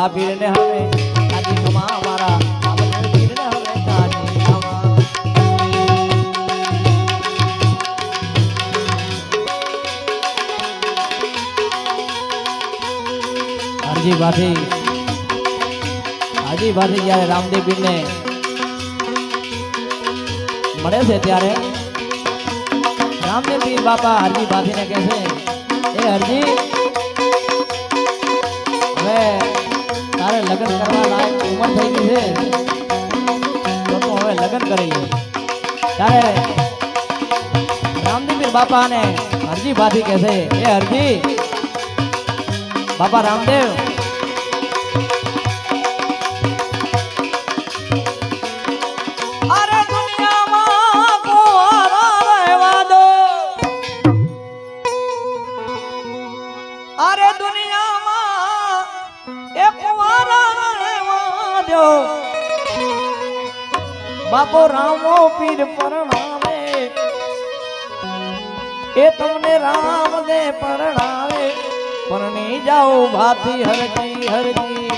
महावीर ने हमें હાજી ભાઠી હાજી ભાઠી જ્યારે રામદેવજીને મળે છે ત્યારે રામદેવજી બાપા હરજી ભાઠીને કહે છે એ હરજી લગ્ન કરવા લાયક ઉંમર થઈ ગઈ છે. તો તું હવે લગ્ન કરી લે. ત્યારે રામદેવીર બાપા અને હરજી ભાથી કહે છે? એ હરજી બાપા રામદેવ. દુનિયામાં બાપો રામો પીર પરણાવે. એ તમને રામ દે પરણાવે. પરણી જાઓ ભાતી હરજી હરજી